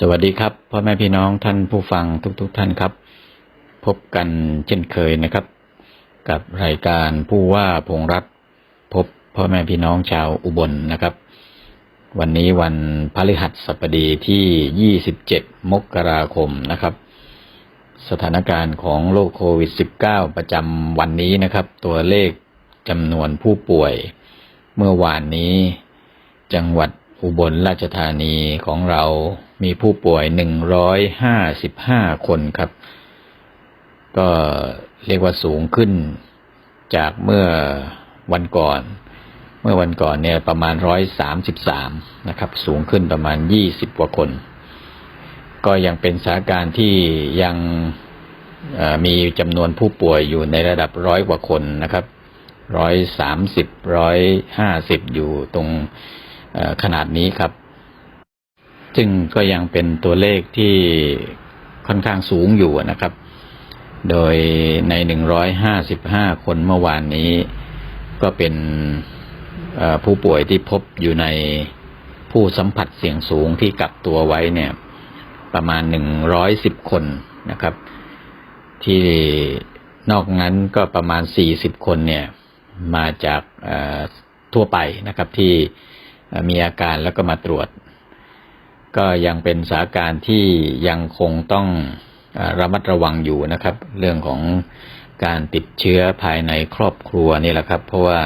สวัสดีครับพ่อแม่พี่น้องท่านผู้ฟังทุกๆทท่านครับ พบกันเช่นเคยนะครับ กับรายการผู้ว่าพงรัฐพบพ่อแม่พี่น้องชาวอุบลนะครับ วันนี้วันพฤหัสบดีที่ 27 มกราคมนะครับ สถานการณ์ของโรคโควิด -19 ประจำวันนี้นะครับ ตัวเลขจำนวนผู้ป่วย เมื่อวานนี้ จังหวัดอุบลราชธานีของเรา มีผู้ป่วย155คนครับ ก็เรียกว่าสูงขึ้นจากเมื่อวันก่อน เมื่อวันก่อนเนี่ยประมาณ133นะครับ สูงขึ้นประมาณ20กว่าคน ก็ยังเป็นสถานการณ์ที่ยังมีจำนวนผู้ป่วยอยู่ในระดับร้อยกว่าคนนะครับร้อยสามสิบร้อยห้าสิบอยู่ตรงขนาดนี้ครับ ซึ่งก็ยังเป็นตัวเลขที่ค่อนข้างสูงอยู่นะครับ โดยในหนึ่งร้อยห้าสิบห้าคนเมื่อวานนี้ ก็เป็นผู้ป่วยที่พบอยู่ในผู้สัมผัสเสี่ยงสูงที่กักตัวไว้เนี่ย ประมาณหนึ่งร้อยสิบคนนะครับ ที่นอกนั้นก็ประมาณสี่สิบคนเนี่ย มาจากทั่วไปนะครับที่มีอาการแล้วก็มาตรวจ ก็ยังเป็นสาการที่ยังคงต้องระมัดระวังอยู่นะครับ เรื่องของการติดเชื้อภายในครอบครัวนี่แหละครับ เพราะว่า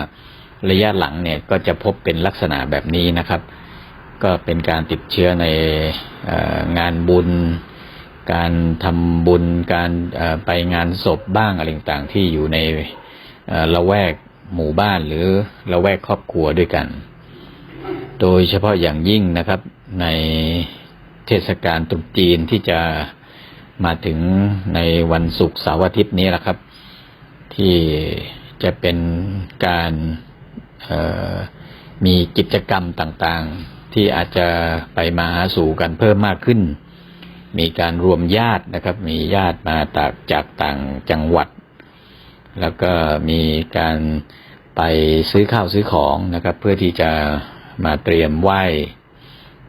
ระยะหลังเนี่ยก็จะพบเป็นลักษณะแบบนี้นะครับ ก็เป็นการติดเชื้อในองานบุญ การทำบุญการไปงานศพบ้างอะไรต่างๆที่อยู่ในละแวกหมู่บ้านหรือละแวกครอบครัวด้วยกัน โดยเฉพาะอย่างยิ่งนะครับในเทศกาลตรุษจีนที่จะมาถึงในวันศุกร์เสาร์อาทิตย์นี้แหละครับ ที่จะเป็นการมีกิจกรรมต่างๆ ที่อาจจะไปมาหาสู่กันเพิ่มมากขึ้น มีการรวมญาตินะครับ มีญาติมาจากจากต่างจังหวัด แล้วก็มีการไปซื้อข้าวซื้อของนะครับ เพื่อที่จะ มาเตรียมไหว้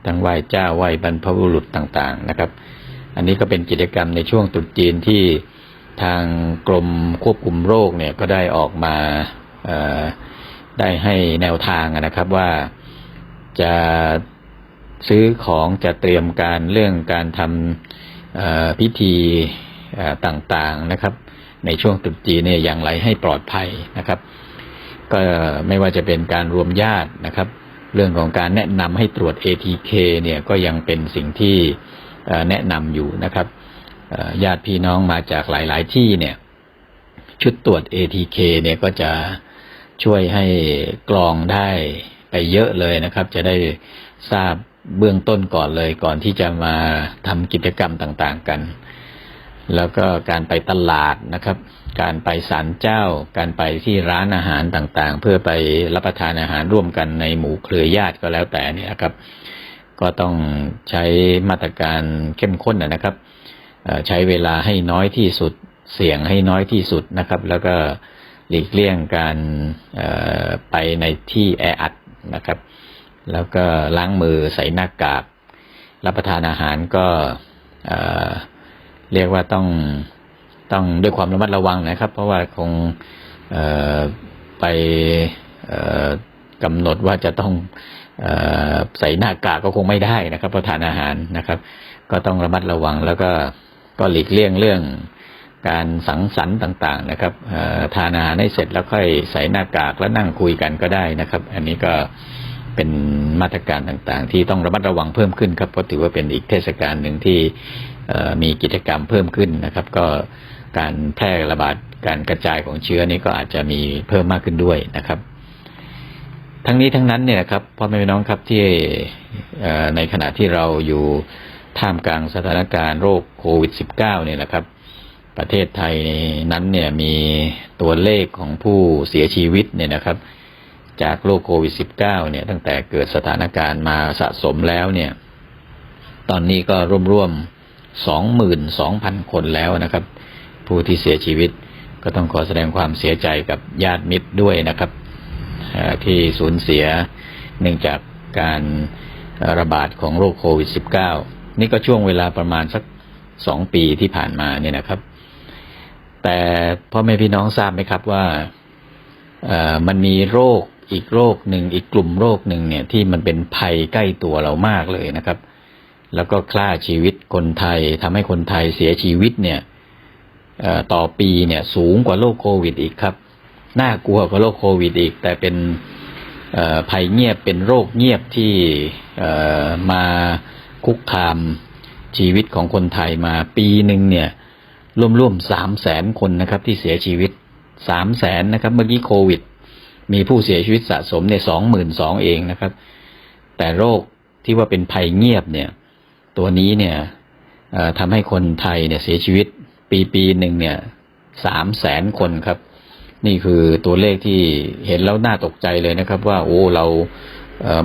ทั้งไหว้เจ้าไหว้บรรพบุรุษต่างๆนะครับ อันนี้ก็เป็นกิจกรรมในช่วงตรุษจีนที่ทางกรมควบคุมโรคเนี่ยก็ได้ออกมาได้ให้แนวทางนะครับว่าจะซื้อของจะเตรียมการเรื่องการทำพิธีต่างๆนะครับ ในช่วงตรุษจีนเนี่ยอย่างไรให้ปลอดภัยนะครับ ก็ไม่ว่าจะเป็นการรวมญาตินะครับ เรื่องของการแนะนำให้ตรวจ ATK เนี่ยก็ยังเป็นสิ่งที่แนะนำอยู่นะครับญาติพี่น้องมาจากหลาย ๆ ที่เนี่ย ชุดตรวจ ATK เนี่ยก็จะช่วยให้กรองได้ไปเยอะเลยนะครับ จะได้ทราบเบื้องต้นก่อนเลยก่อนที่จะมาทำกิจกรรมต่าง ๆ กัน แล้วก็การไปตลาดนะครับ การไปศาลเจ้า การไปที่ร้านอาหารต่างๆ เพื่อไปรับประทานอาหารร่วมกันในหมู่เครือญาติก็แล้วแต่นี่ยครับ ก็ต้องใช้มาตรการเข้มข้นนะครับใช้เวลาให้น้อยที่สุดเสี่ยงให้น้อยที่สุดนะครับ แล้วก็หลีกเลี่ยงการไปในที่แออัดนะครับ แล้วก็ล้างมือใส่หน้ากาก รับประทานอาหารก็เรียกว่าต้อง ต้องด้วยความระมัดระวังนะครับ เพราะว่าคงไปกำหนดว่าจะต้องอใส่หน้ากากก็คงไม่ได้นะครับเพระทานอาหารนะครับ ก็ต้องระมัดระวังแล้วก็ก็หลีกเลี่ยงเรื่องการสังสรรค์ต่างๆ นะครับทานอาหารให้เสร็จแล้วค่อยใส่หน้ากากแล้วนั่งคุยกันก็ได้นะครับ อันนี้ก็ เป็นมาตรการต่างๆ ที่ต้องระมัดระวังเพิ่มขึ้นครับเพราะถือว่าเป็นอีกเทศกาลหนึ่งที่มีกิจกรรมเพิ่มขึ้นนะครับ ก็การแพร่ระบาดการกระจายของเชื้อนี้ก็อาจจะมีเพิ่มมากขึ้นด้วยนะครับ ทั้งนี้ทั้งนั้นเนี่ยครับพ่อแม่พี่น้องครับที่ในขณะที่เราอยู่ท่ามกลางสถานการณ์โรคโควิด -19 เนี่ยแหละครับ ประเทศไทยนั้นเนี่ยมีตัวเลขของผู้เสียชีวิตเนี่ยนะครับ จากโรคโควิด -19 เนี่ยตั้งแต่เกิดสถานการณ์มาสะสมแล้วเนี่ย ตอนนี้ก็ร่วมๆสองหมื่นสองพันคนแล้วนะครับ ผู้ที่เสียชีวิตก็ต้องขอแสดงความเสียใจกับญาติมิตรด้วยนะครับที่สูญเสียเนื่องจากการระบาดของโรคโควิด -19 นี่ก็ช่วงเวลาประมาณสักสองปีที่ผ่านมาเนี่ยนะครับ แต่พ่อแม่พี่น้องทราบไหมครับว่ามันมีโรค อีกโรคหนึ่งอีกกลุ่มโรคหนึ่งเนี่ยที่มันเป็นภัยใกล้ตัวเรามากเลยนะครับ แล้วก็ฆ่าชีวิตคนไทยทำให้คนไทยเสียชีวิตเนี่ยต่อปีเนี่ยสูงกว่าโรคโควิดอีกครับ น่ากลัวกว่าโรคโควิดอีก แต่เป็นภัยเงียบเป็นโรคเงียบที่มาคุกคามชีวิตของคนไทยมาปีหนึ่งเนี่ยร่วมๆสามแสนคนนะครับที่เสียชีวิตสามแสนนะครับ เมื่อกี้โควิด มีผู้เสียชีวิตสะสมในสองหมื่นสองเองนะครับ แต่โรคที่ว่าเป็นภัยเงียบเนี่ย ตัวนี้เนี่ยทำให้คนไทยเนี่ยเสียชีวิตปีปีหนึ่งเนี่ยสามแสนคนครับ นี่คือตัวเลขที่เห็นแล้วน่าตกใจเลยนะครับ ว่าโอ้เรา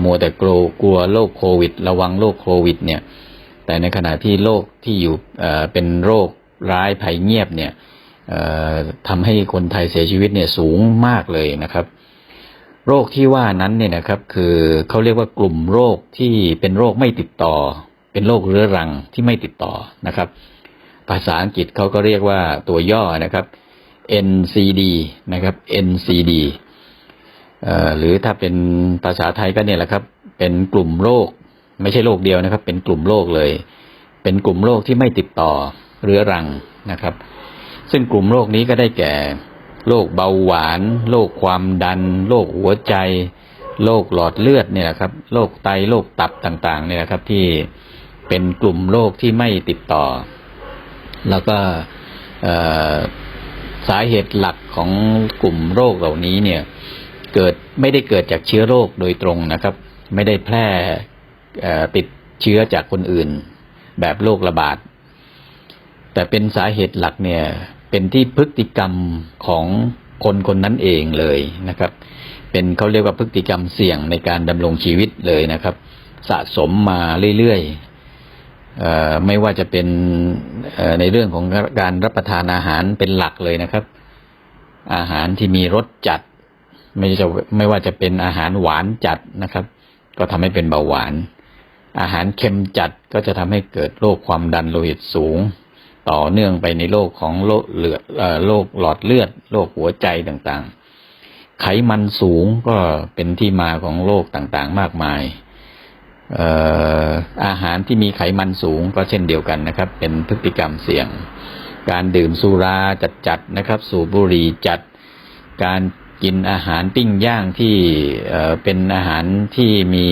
มัวแต่กลัวกลัวโรคโควิด ระวังโรคโควิด เนี่ย แต่ในขณะที่โรคที่อยู่เป็นโรคร้ายภัยเงียบเนี่ยทำให้คนไทยเสียชีวิตเนี่ยสูงมากเลยนะครับ โรคที่ว่านั้นเนี่ยนะครับ คือเขาเรียกว่ากลุ่มโรคที่เป็นโรคไม่ติดต่อ เป็นโรคเรื้อรังที่ไม่ติดต่อนะครับ ภาษาอังกฤษเขาก็เรียกว่าตัวย่อนะครับ NCD นะครับ NCD หรือถ้าเป็นภาษาไทยก็เนี่ยแหละครับ เป็นกลุ่มโรค ไม่ใช่โรคเดียวนะครับ เป็นกลุ่มโรคเลย เป็นกลุ่มโรคที่ไม่ติดต่อเรื้อรังนะครับ ซึ่งกลุ่มโรคนี้ก็ได้แก่ โรคเบาหวาน โรคความดัน โรคหัวใจ โรคหลอดเลือดเนี่ยนะครับ โรคไต โรคตับต่างๆ เนี่ยครับ ที่เป็นกลุ่มโรคที่ไม่ติดต่อ แล้วก็สาเหตุหลักของกลุ่มโรคเหล่านี้เนี่ย เกิดไม่ได้เกิดจากเชื้อโรคโดยตรงนะครับ ไม่ได้แพร่ติดเชื้อจากคนอื่น แบบโรคระบาด แต่เป็นสาเหตุหลักเนี่ย เป็นที่พฤติกรรมของคนคนนั้นเองเลยนะครับ เป็นเขาเรียกว่าพฤติกรรมเสี่ยงในการดำรงชีวิตเลยนะครับ สะสมมาเรื่อยๆไม่ว่าจะเป็นในเรื่องของการรับประทานอาหารเป็นหลักเลยนะครับ อาหารที่มีรสจัด ไม่จะไม่ว่าจะเป็นอาหารหวานจัดนะครับ ก็ทำให้เป็นเบาหวาน อาหารเค็มจัดก็จะทำให้เกิดโรคความดันโลหิตสูง ต่อเนื่องไปในโรคของโรคเลือดโรคหลอดเลือดโรคหัวใจต่างๆ ไขมันสูงก็เป็นที่มาของโรคต่างๆ มากมายเออาหารที่มีไขมันสูงก็เช่นเดียวกันนะครับ เป็นพฤติกรรมเสี่ยง การดื่มสุราจัดๆนะครับ สูบบุหรี่จัด การกินอาหารปิ้งย่างที่เเป็นอาหารที่มี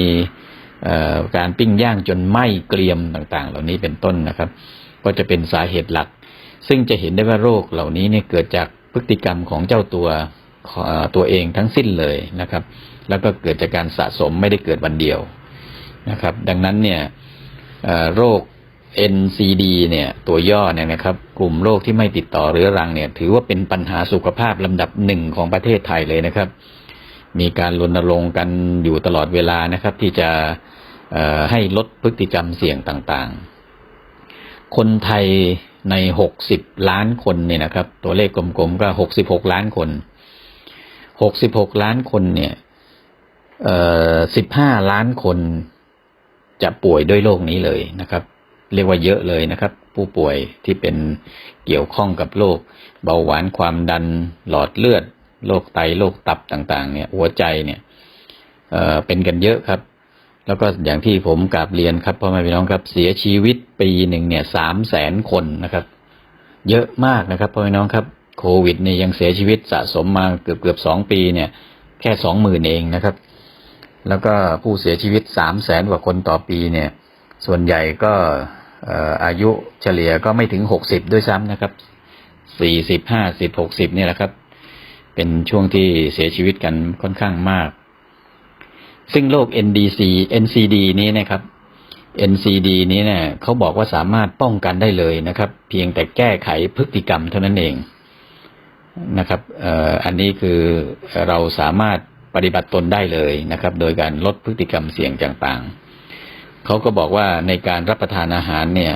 การปิ้งย่างจนไหม้เกรียมต่าง ๆ เหล่านี้เป็นต้นนะครับ ก็จะเป็นสาเหตุหลัก ซึ่งจะเห็นได้ว่าโรคเหล่านี้เนี่ยเกิดจากพฤติกรรมของเจ้าตัวตัวเองทั้งสิ้นเลยนะครับ แล้วก็เกิดจากการสะสมไม่ได้เกิดวันเดียวนะครับ ดังนั้นเนี่ยโรค NCD เนี่ยตัวย่อเนี่ยนะครับ กลุ่มโรคที่ไม่ติดต่อเรื้อรังเนี่ย ถือว่าเป็นปัญหาสุขภาพลำดับหนึ่งของประเทศไทยเลยนะครับ มีการรณรงค์กันอยู่ตลอดเวลานะครับ ที่จะให้ลดพฤติกรรมเสี่ยงต่างๆ คนไทยในหกสิบล้านคนเนี่ยนะครับ ตัวเลขกลมๆก็หกสิบหกล้านคนหกสิบหกล้านคนเนี่ยเอ่อสิบห้าล้านคนจะป่วยด้วยโรคนี้เลยนะครับ เรียกว่าเยอะเลยนะครับ ผู้ป่วยที่เป็นเกี่ยวข้องกับโรคเบาหวานความดันหลอดเลือดโรคไตโรคตับต่าง ๆ เนี่ย หัวใจเนี่ยเอ่อเป็นกันเยอะครับ แล้วก็อย่างที่ผมกราบเรียนครับพ่อแม่พี่น้องครับเสียชีวิตปีหนึ่งเนี่ยสามแสนคนนะครับ เยอะมากนะครับพ่อแม่พี่น้องครับโควิดเนี่ยยังเสียชีวิตสะสมมาเกือบเกือบสองปีเนี่ย แค่สองหมื่นเองนะครับ แล้วก็ผู้เสียชีวิตสามแสนกว่าคนต่อปีเนี่ย ส่วนใหญ่ก็เอ่ออายุเฉลี่ยก็ไม่ถึงหกสิบด้วยซ้ำนะครับสี่สิบห้าสิบหกสิบเนี่ยแหละครับ เป็นช่วงที่เสียชีวิตกันค่อนข้างมาก ซึ่งโรค NDC NCD นี้นะครับ NCD นี้เนี่ยเขาบอกว่าสามารถป้องกันได้เลยนะครับ เพียงแต่แก้ไขพฤติกรรมเท่านั้นเองนะครับอ,อ,อันนี้คือเราสามารถปฏิบัติตนได้เลยนะครับ โดยการลดพฤติกรรมเสี่ยงต่างๆ เขาก็บอกว่าในการรับประทานอาหารเนี่ย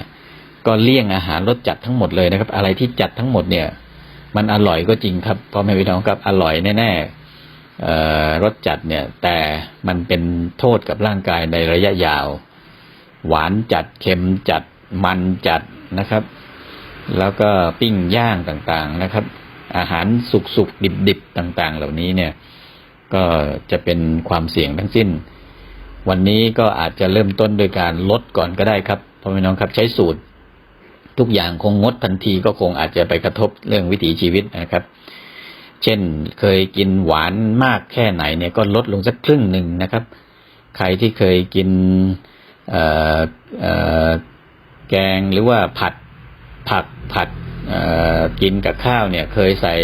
ก็เลี่ยงอาหารรสจัดทั้งหมดเลยนะครับ อะไรที่จัดทั้งหมดเนี่ย มันอร่อยก็จริงครับพ่อแม่พี่น้องครับอร่อยแน่ๆ รสจัดเนี่ย แต่มันเป็นโทษกับร่างกายในระยะยาว หวานจัดเค็มจัดมันจัดนะครับ แล้วก็ปิ้งย่างต่างๆนะครับ อาหารสุกๆดิบๆต่าง ๆ เหล่านี้เนี่ย ก็จะเป็นความเสี่ยงทั้งสิ้น วันนี้ก็อาจจะเริ่มต้นโดยการลดก่อนก็ได้ครับพ่อแม่น้องครับใช้สูตร ทุกอย่างคงงดทันทีก็คงอาจจะไปกระทบเรื่องวิถีชีวิตนะครับ เช่นเคยกินหวานมากแค่ไหนเนี่ยก็ลดลงสักครึ่งหนึ่งนะครับ ใครที่เคยกินแกงหรือว่าผัดผักผัดกินกับข้าวเนี่ย เคยใส่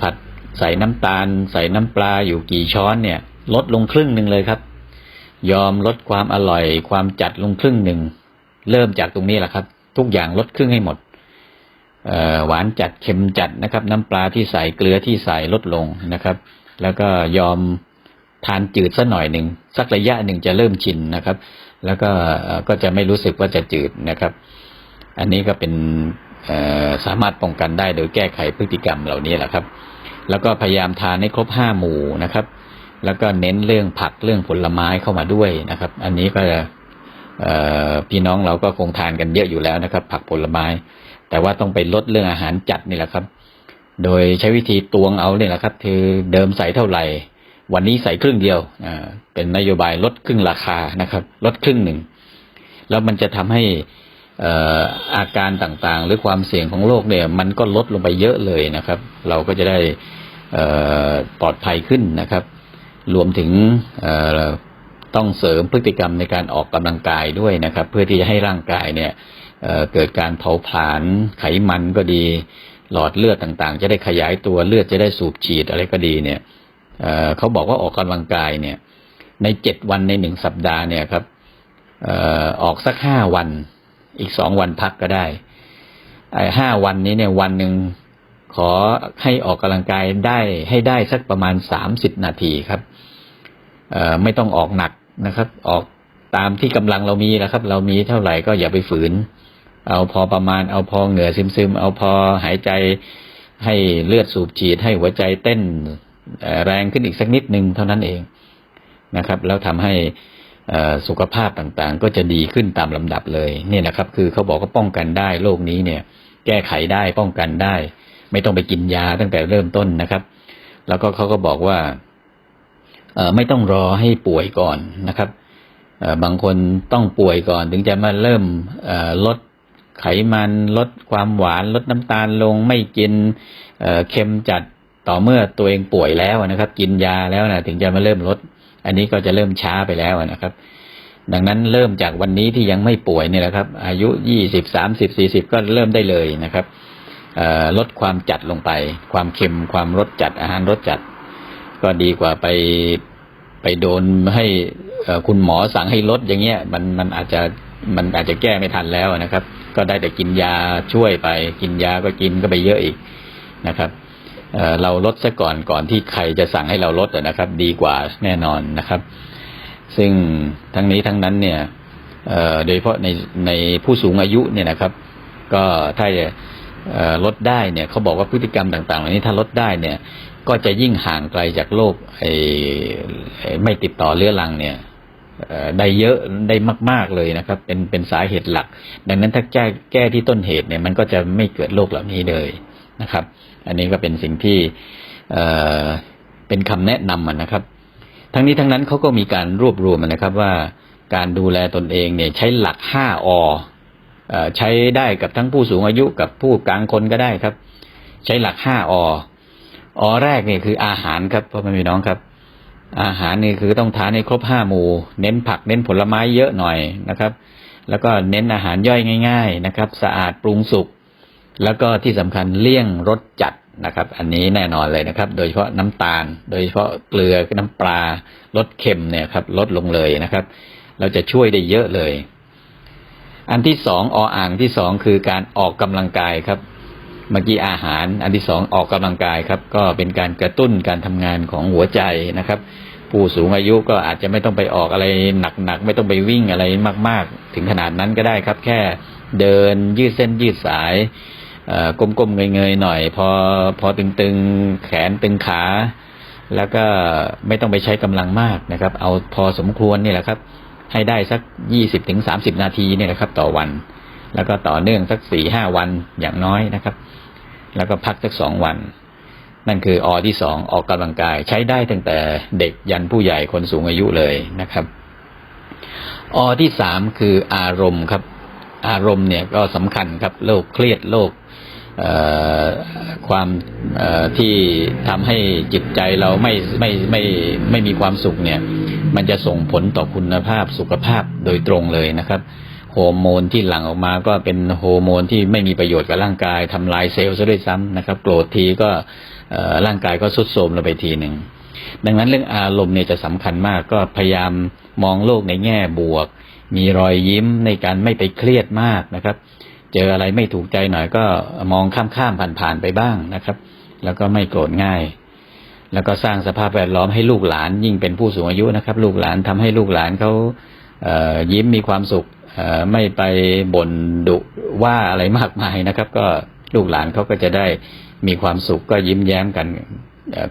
ผัดใส่น้ำตาล ใส่น้ำปลาอยู่กี่ช้อนเนี่ย ลดลงครึ่งหนึ่งเลยครับ ยอมลดความอร่อยความจัดลงครึ่งหนึ่ง เริ่มจากตรงนี้แหละครับ ทุกอย่างลดครึ่งให้หมด หวานจัดเค็มจัดนะครับ น้ำปลาที่ใส่เกลือที่ใส่ลดลงนะครับ แล้วก็ยอมทานจืดสักหน่อยหนึ่งสักระยะหนึ่งจะเริ่มชินนะครับ แล้วก็ก็จะไม่รู้สึกว่าจะจืดนะครับ อันนี้ก็เป็นสามารถป้องกันได้โดยแก้ไขพฤติกรรมเหล่านี้แหละครับ แล้วก็พยายามทานให้ครบห้าหมู่นะครับ แล้วก็เน้นเรื่องผักเรื่องผลไม้เข้ามาด้วยนะครับ อันนี้ก็พี่น้องเราก็คงทานกันเยอะอยู่แล้วนะครับ ผักผลไม้ แต่ว่าต้องไปลดเรื่องอาหารจัดนี่แหละครับ โดยใช้วิธีตวงเอาเนี่ยแหละครับคือเดิมใส่เท่าไหร่ วันนี้ใส่ครึ่งเดียวอ่าเป็นนโยบายลดครึ่งราคานะครับ ลดครึ่งหนึ่ง แล้วมันจะทำให้อ่ออาการต่างๆ หรือความเสี่ยงของโรคเนี่ย มันก็ลดลงไปเยอะเลยนะครับ เราก็จะได้อ่อปลอดภัยขึ้นนะครับ รวมถึงอ่อต้องเสริมพฤติกรรมในการออกกำลังกายด้วยนะครับ เพื่อที่จะให้ร่างกายเนี่ย เเกิดการเผาผลาญไขมันก็ดี หลอดเลือดต่างๆ จะได้ขยายตัวเลือดจะได้สูบฉีดอะไรก็ดีเนี่ยเเขาบอกว่าออกกำลังกายเนี่ย ในเจ็ดวันในหนึ่งสัปดาห์เนี่ยครับอออกสักห้าวัน อีกสองวันพักก็ได้ห้าวันนี้เนี่ยวันหนึ่งขอให้ออกกำลังกายได้ให้ได้สักประมาณสามสิบนาทีครับไม่ต้องออกหนักนะครับ ออกตามที่กำลังเรามีนะครับ เรามีเท่าไหร่ก็อย่าไปฝืน เอาพอประมาณ เอาพอเหงื่อซึมๆ เอาพอหายใจให้เลือดสูบฉีด ให้หัวใจเต้นแรงขึ้นอีกสักนิดหนึ่งเท่านั้นเองนะครับ แล้วทำให้อ่อสุขภาพต่างๆ ก็จะดีขึ้นตามลำดับเลยเนี่ยนะครับ คือเขาบอกว่าป้องกันได้โรคนี้เนี่ย แก้ไขได้ป้องกันได้ ไม่ต้องไปกินยาตั้งแต่เริ่มต้นนะครับ แล้วก็เขาก็บอกว่าเอ่อไม่ต้องรอให้ป่วยก่อนนะครับเอ่อบางคนต้องป่วยก่อนถึงจะมาเริ่มเอ่อลด ไขมันลดความหวานลดน้ำตาลลงไม่กินเเค็มจัดต่อเมื่อตัวเองป่วยแล้วนะครับ กินยาแล้วนะถึงจะมาเริ่มลด อันนี้ก็จะเริ่มช้าไปแล้วนะครับ ดังนั้นเริ่มจากวันนี้ที่ยังไม่ป่วยเนี่ยแหละครับ อายุยี่สิบสามสิบสี่สิบก็เริ่มได้เลยนะครับลดความจัดลงไป ความเค็มความรสจัดอาหารรสจัด ก็ดีกว่าไปไปโดนให้คุณหมอสั่งให้ลดอย่างเงี้ยมันมันอาจจะมันอาจจะแก้ไม่ทันแล้วนะครับ ก็ได้แต่กินยาช่วยไป กินยาก็กินก็ไปเยอะอีกนะครับเเราลดซะก่อนก่อนที่ใครจะสั่งให้เราลดนะครับ ดีกว่าแน่นอนนะครับ ซึ่งทั้งนี้ทั้งนั้นเนี่ยโดยเฉพาะในในผู้สูงอายุเนี่ยนะครับ ก็ถ้าลดได้เนี่ยเขาบอกว่าพฤติกรรมต่างๆเหล่านี้ถ้าลดได้เนี่ย ก็จะยิ่งห่างไกลจากโรคไอ้ไม่ติดต่อเรื้อรังเนี่ย ได้เยอะได้มาก ๆเลยนะครับ เป็นเป็นสาเหตุหลัก ดังนั้นถ้าแก้แก้ที่ต้นเหตุเนี่ยมันก็จะไม่เกิดโรคเหล่านี้เลยนะครับ อันนี้ก็เป็นสิ่งที่เอ่อเป็นคำแนะนำนะครับ ทั้งนี้ทั้งนั้นเขาก็มีการรวบรวมนะครับว่าการดูแลตนเองเนี่ยใช้หลัก5อเอ่อใช้ได้กับทั้งผู้สูงอายุกับผู้กลางคนก็ได้ครับ ใช้หลัก 5 อ อแรกเนี่ยคืออาหารครับพ่อแม่พี่น้องครับ อาหารนี่คือต้องทานให้ครบห้าหมู่ เน้นผักเน้นผลไม้เยอะหน่อยนะครับ แล้วก็เน้นอาหารย่อยง่าย ๆนะครับ สะอาดปรุงสุกแล้วก็ที่สำคัญเลี่ยงรสจัดนะครับ อันนี้แน่นอนเลยนะครับ โดยเฉพาะน้ำตาล โดยเฉพาะเกลือน้ำปลารสเค็มเนี่ยครับลดลงเลยนะครับ เราจะช่วยได้เยอะเลย อันที่สองออ่างที่สองคือการออกกำลังกายครับ เมื่อกี้อาหาร อันที่สองออกกำลังกายครับ ก็เป็นการกระตุ้นการทำงานของหัวใจนะครับ ผู้สูงอายุก็อาจจะไม่ต้องไปออกอะไรหนักๆไม่ต้องไปวิ่งอะไรมาก ๆ ถึงขนาดนั้นก็ได้ครับ แค่เดินยืดเส้นยืดสายก้มๆเงยๆหน่อย พอพอตึงๆแขนตึงขา แล้วก็ไม่ต้องไปใช้กำลังมากนะครับ เอาพอสมควรนี่แหละครับ ให้ได้สักยี่สิบถึงสามสิบนาทีเนี่ยนะครับ ต่อวัน แล้วก็ต่อเนื่องสักสี่ห้าวันอย่างน้อยนะครับ แล้วก็พักสักสองวัน นั่นคืออที่สองออกกำลังกายใช้ได้ตั้งแต่เด็กยันผู้ใหญ่คนสูงอายุเลยนะครับ อที่สามคืออารมณ์ครับ อารมณ์เนี่ยก็สำคัญครับโรคเครียดโรคความที่ทำให้จิตใจเราไม่ไม่ไม่ไม่มีความสุขเนี่ย มันจะส่งผลต่อคุณภาพสุขภาพโดยตรงเลยนะครับ ฮอร์โมนที่หลั่งออกมาก็เป็นฮอร์โมนที่ไม่มีประโยชน์กับร่างกายทำลายเซลล์ซะด้วยซ้ำนะครับ โกรธทีก็ร่างกายก็สุดโทรมลงไปทีหนึ่งดังนั้นเรื่องอารมณ์เนี่ยจะสำคัญมากก็พยายามมองโลกในแง่บวก มีรอยยิ้มในการไม่ไปเครียดมากนะครับ เจออะไรไม่ถูกใจหน่อยก็มองข้ามข้ามผ่านๆไปบ้างนะครับ แล้วก็ไม่โกรธง่าย แล้วก็สร้างสภาพแวดล้อมให้ลูกหลานยิ่งเป็นผู้สูงอายุนะครับ ลูกหลานทำให้ลูกหลานเขาเยิ้มมีความสุข ไม่ไปบ่นดุว่าอะไรมากมายนะครับ ก็ลูกหลานเขาก็จะได้มีความสุขก็ยิ้มแย้มกัน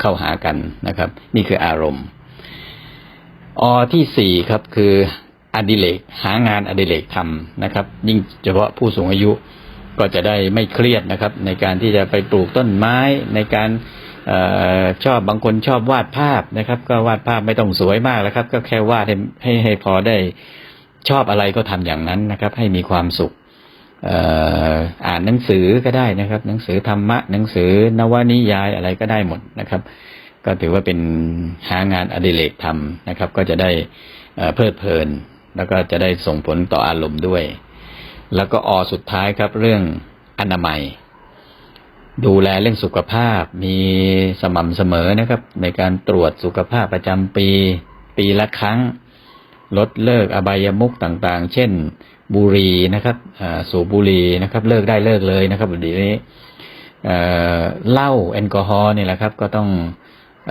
เข้าหากันนะครับ นี่คืออารมณ์ อที่สี่ครับคืออดิเรกหางานอดิเรกทำนะครับ ยิ่งเฉพาะผู้สูงอายุก็จะได้ไม่เครียดนะครับ ในการที่จะไปปลูกต้นไม้ในการออชอบบางคนชอบวาดภาพนะครับ ก็วาดภาพไม่ต้องสวยมากแล้วครับ ก็แค่วาดให้ให้ให้พอได้ ชอบอะไรก็ทำอย่างนั้นนะครับ ให้มีความสุขอ่ออ่านหนังสือก็ได้นะครับ หนังสือธรรมะ หนังสือนวนิยายอะไรก็ได้หมดนะครับ ก็ถือว่าเป็นหางานอดิเรกทำนะครับ ก็จะได้เอ่อเพลิดเพลิน แล้วก็จะได้ส่งผลต่ออารมณ์ด้วย แล้วก็อสุดท้ายครับเรื่องอนามัย ดูแลเรื่องสุขภาพมีสม่ำเสมอนะครับ ในการตรวจสุขภาพประจำปี ปีละครั้ง ลดเลิกอบายมุขต่างๆ เช่น บุรีนะครับสูบบุรีนะครับ เลิกได้เลิกเลยนะครับเดี๋ยวนี้เหล้าแอลกอฮอล์นี่แหละครับ ก็ต้อง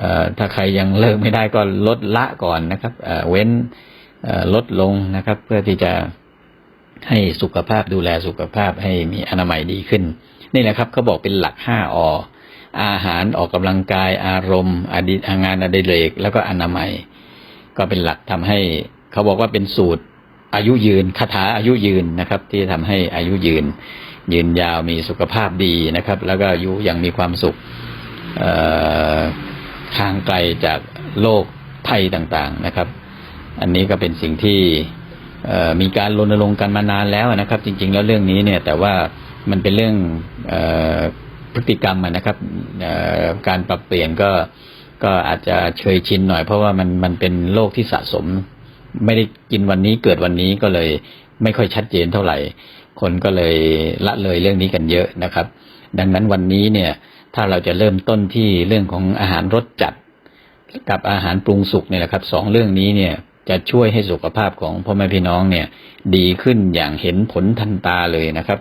อถ้าใครยังเลิกไม่ได้ก็ลดละก่อนนะครับเว้นลดลงนะครับ เพื่อที่จะให้สุขภาพดูแลสุขภาพให้มีอนามัยดีขึ้น นี่แหละครับเขาบอกเป็นหลักห้าออาหารออกกำลังกายอารมณ์อดีงานอดิเรกแล้วก็อนามัย ก็เป็นหลักทำให้ เขาบอกว่าเป็นสูตรอายุยืนคาถาอายุยืนนะครับ ที่ทำให้อายุยืน ยืนยาวมีสุขภาพดีนะครับ แล้วก็อายุยังมีความสุขเอ่อห่างไกลจากโรคภัยต่างๆนะครับ อันนี้ก็เป็นสิ่งที่มีการรณรงค์กันมานานแล้วนะครับ จริง ๆ แล้วเรื่องนี้เนี่ยแต่ว่ามันเป็นเรื่องอพฤติกรรมนะครับการปรับเปลี่ยนก็ก็อาจจะเชยชินหน่อยเพราะว่ามันมันเป็นโรคที่สะสม ไม่ได้กินวันนี้เกิดวันนี้ก็เลยไม่ค่อยชัดเจนเท่าไหร่ คนก็เลยละเลยเรื่องนี้กันเยอะนะครับ ดังนั้นวันนี้เนี่ยถ้าเราจะเริ่มต้นที่เรื่องของอาหารรสจัด กับอาหารปรุงสุกเนี่ยแหละครับสองเรื่องนี้เนี่ยจะช่วยให้สุขภาพของพ่อแม่พี่น้องเนี่ยดีขึ้นอย่างเห็นผลทันตาเลยนะครับ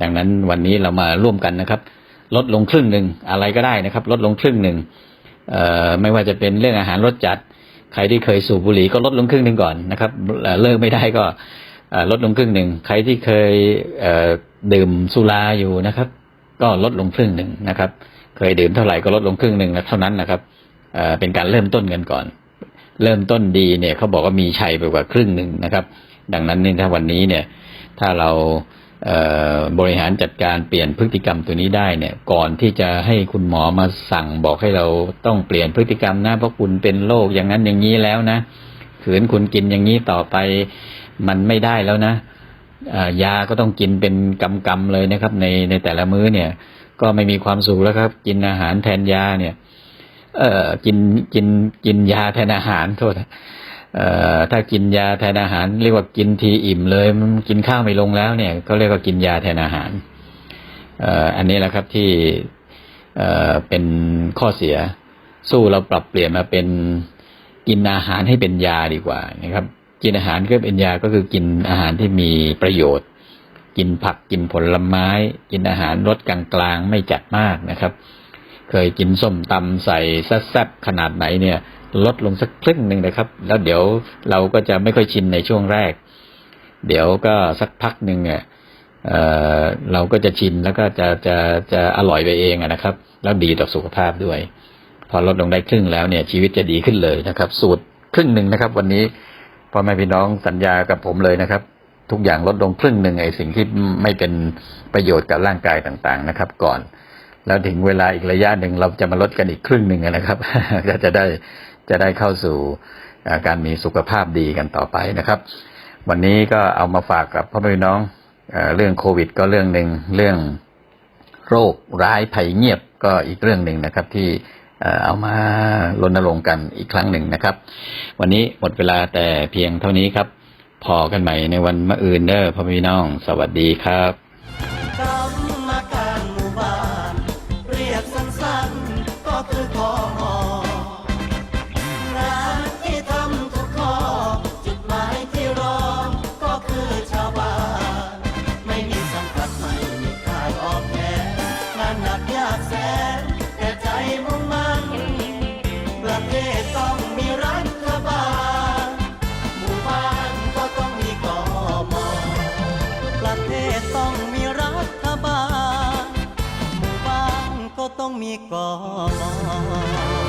ดังนั้นวันนี้เรามาร่วมกันนะครับ ลดลงครึ่งหนึ่งอะไรก็ได้นะครับ ลดลงครึ่งหนึ่งเอ่อไม่ว่าจะเป็นเรื่องอาหารรสจัด ใครที่เคยสูบบุหรี่ก็ลดลงครึ่งหนึ่งก่อนนะครับเลิกไม่ได้ก็ลดลงครึ่งหนึ่งใครที่เคยเดื่มสุราอยู่นะครับ ก็ลดลงครึ่งหนึ่งนะครับ เคยดื่มเท่าไหร่ก็ลดลงครึ่งหนึ่งนะเท่านั้นนะครับเป็นการเริ่มต้นกันก่อน เริ่มต้นดีเนี่ยเขาบอกว่ามีชัยไปกว่าครึ่งหนึ่งนะครับ ดังนั้นนี่ถ้าวันนี้เนี่ย ถ้าเรา บริหารจัดการเปลี่ยนพฤติกรรมตัวนี้ได้เนี่ย ก่อนที่จะให้คุณหมอมาสั่งบอกให้เราต้องเปลี่ยนพฤติกรรมนะเพราะคุณเป็นโรคอย่างนั้นอย่างนี้แล้วนะขืนคุณกินอย่างนี้ต่อไปมันไม่ได้แล้วนะยาก็ต้องกินเป็นกำกำๆเลยนะครับ ในในแต่ละมื้อเนี่ย ก็ไม่มีความสุขแล้วครับ กินอาหารแทนยาเนี่ย เออกินกินกินยาแทนอาหารโทษนะ เอ่อถ้ากินยาแทนอาหาร เรียกว่ากินทีอิ่มเลยมันกินข้าวไม่ลงแล้วเนี่ยก็เรียกว่ากินยาแทนอาหารเอ่ออันนี้แหละครับที่เอ่อเป็นข้อเสีย สู้เราปรับเปลี่ยนมาเป็นกินอาหารให้เป็นยาดีกว่านะครับ กินอาหารก็เป็นยาก็คือกินอาหารที่มีประโยชน์ กินผักกินผลไม้ กินอาหารรสกลางๆไม่จัดมากนะครับ เคยกินส้มตำใส่แซ่บๆขนาดไหนเนี่ย ลดลงสักครึ่งหนึ่งนะครับ แล้วเดี๋ยวเราก็จะไม่ค่อยชินในช่วงแรก เดี๋ยวก็สักพักหนึ่งเนี่ยเอ่อเราก็จะชินแล้วก็จะจะจะอร่อยไปเองอะนะครับ แล้วดีต่อสุขภาพด้วย พอลดลงได้ครึ่งแล้วเนี่ย ชีวิตจะดีขึ้นเลยนะครับ สูตรครึ่งหนึ่งนะครับ วันนี้พ่อแม่พี่น้องสัญญากับผมเลยนะครับ ทุกอย่างลดลงครึ่งหนึ่งไอ้สิ่งที่ไม่เป็นประโยชน์กับร่างกายต่างๆนะครับ ก่อน แล้วถึงเวลาอีกระยะหนึ่งเราจะมาลดกันอีกครึ่งหนึ่งนะครับก็จะได้ จะได้เข้าสู่การมีสุขภาพดีกันต่อไปนะครับ วันนี้ก็เอามาฝากกับพ่อแม่พี่น้องเรื่องโควิด ก็เรื่องหนึ่งเรื่องโรคร้ายภัยเงียบก็อีกเรื่องหนึ่งนะครับที่เอามารณรงค์กันอีกครั้งหนึ่งนะครับ วันนี้หมดเวลาแต่เพียงเท่านี้ครับ พอกันใหม่ในวันมะอื่นเด้อพ่อแม่พี่น้อง สวัสดีครับ มีก็ต้องมีกม